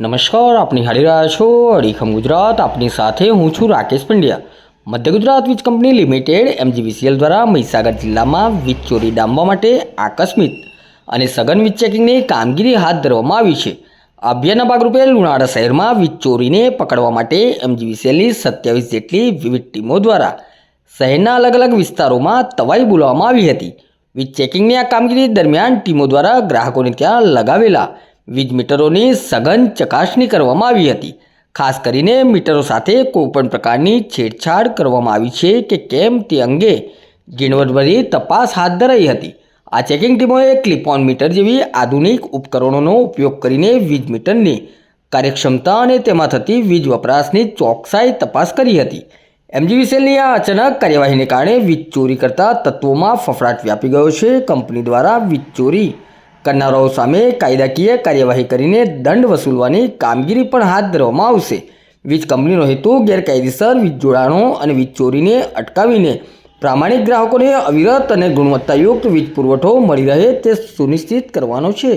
નમસ્કાર, આપની હાડી રહ્યા છો અડીખમ ગુજરાત. આપની સાથે હું છું રાકેશ પંડ્યા. મધ્ય ગુજરાત વીજ કંપની લિમિટેડ એમજીવીસીએલ દ્વારા મહીસાગર જિલ્લામાં વીજ ચોરી ડામવા માટે આકસ્મિક અને સઘન વીજ ચેકિંગની કામગીરી હાથ ધરવામાં આવી છે. અભિયાનના ભાગરૂપે લુણાવાડા શહેરમાં વીજ ચોરીને પકડવા માટે એમજીવીસીએલની સત્યાવીસ જેટલી વિવિધ ટીમો દ્વારા શહેરના અલગ અલગ વિસ્તારોમાં તવાઈ બોલાવવામાં આવી હતી. વીજ ચેકિંગની આ કામગીરી દરમિયાન ટીમો દ્વારા ગ્રાહકોને ત્યાં લગાવેલા વીજ મીટરોની સઘન ચકાસણી કરવામાં આવી હતી. ખાસ કરીને મીટરો સાથે કોઈપણ પ્રકારની છેડછાડ કરવામાં આવી છે કે કેમ તે અંગે ઝીણવટભરી તપાસ હાથ ધરાઈ હતી. આ ચેકિંગ ટીમોએ ક્લિપ ઓન મીટર જેવી આધુનિક ઉપકરણોનો ઉપયોગ કરીને વીજ મીટરની કાર્યક્ષમતા અને તેમાં થતી વીજ વપરાશની ચોકસાઈ તપાસ કરી હતી. એમજીવીસીએલની આ અચાનક કાર્યવાહીને કારણે વીજ ચોરી કરતા તત્વોમાં ફફડાટ વ્યાપી ગયો છે. કંપની દ્વારા વીજ ચોરી કરનારાઓ સામે કાયદાકીય કાર્યવાહી કરીને દંડ વસૂલવાની કામગીરી પણ હાથ ધરવામાં આવશે. વીજ કંપનીનો હેતુ ગેરકાયદેસર વીજ જોડાણો અને વીજ ચોરીને અટકાવીને પ્રામાણિક ગ્રાહકોને અવિરત અને ગુણવત્તાયુક્ત વીજ પુરવઠો મળી રહે તે સુનિશ્ચિત કરવાનો છે.